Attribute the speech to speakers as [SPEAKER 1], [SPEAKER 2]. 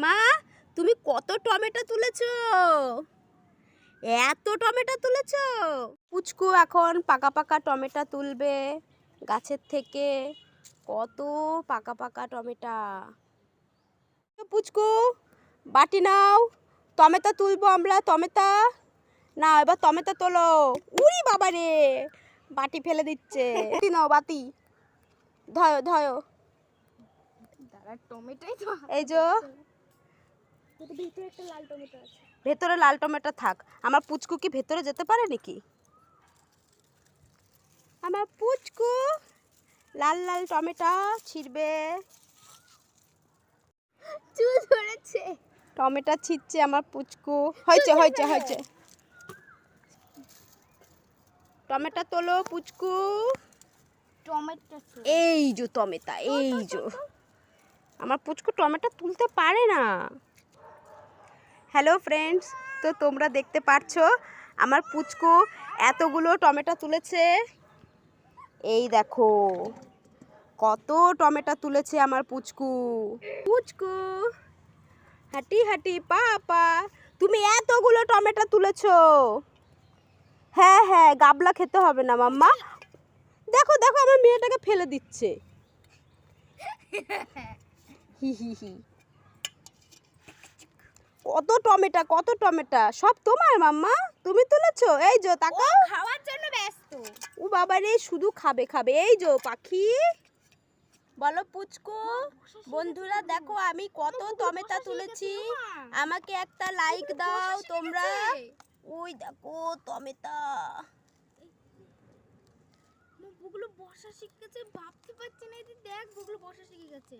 [SPEAKER 1] মা তুমি কত টমেটো তুলেছো? এত টমেটো তুলেছো? পুচকু এখন পাকা পাকা টমেটো তুলবে গাছের থেকে। কত পাকা পাকা টমেটা। পুচকু বাটি নাও। টমেটো তুলবো আমরা টমেটো। না এবার টমেটো তোলো। উরি বাবা রে বাটি ফেলে দিচ্ছে। বাটি নাও বাতি ধয়ো ধয়ো
[SPEAKER 2] দাঁড়া টমেটোই তো।
[SPEAKER 1] এই যে
[SPEAKER 2] ভিতরে একটা লাল টমেটো আছে।
[SPEAKER 1] ভেতরে লাল টমেটো থাক। আমার পুচকু কি ভেতরে যেতে পারে নাকি? আমার পুচকু লাল লাল টমেটো ছিঁড়বে।
[SPEAKER 2] চুল ধরেছে।
[SPEAKER 1] টমেটো ছিঁড়ছে আমার পুচকু। হয়েছে হয়েছে হয়েছে। টমেটো তোলো পুচকু।
[SPEAKER 2] টমেটো
[SPEAKER 1] এই যে টমেটো এই যে। আমার পুচকু টমেটো তুলতে পারে না। হ্যালো ফ্রেন্ডস, তো তোমরা দেখতে পারছ আমার পুচকু এতগুলো টমেটো তুলেছে। এই দেখো, কত টমেটো তুলেছে আমার পুচকু। পুচকু, হাঁটি হাঁটি, পা পা, তুমি এতগুলো টমেটো তুলেছো। হ্যাঁ হ্যাঁ গাবলা খেতে হবে না মাম্মা। দেখো দেখো, আমার মেয়েটাকে ফেলে দিচ্ছে। হি হি হি। কত টমেটা কত টমেটা? সব তোমার মাম্মা? তুমি তুলেছো? এই যে তাকাও।
[SPEAKER 2] খাওয়ার জন্য ব্যস্ত।
[SPEAKER 1] ও বাবা রে শুধু খাবে খাবে। এই যে পাখি। বলো পুচকু বন্ধুরা দেখো আমি কত টমেটা তুলেছি। আমাকে একটা লাইক দাও তোমরা। ওই দেখো টমেটা।
[SPEAKER 2] বুগলো বসা শিখেছে ভাবতে পারছি না এদি দেখ বুগলো বসা শিখে গেছে।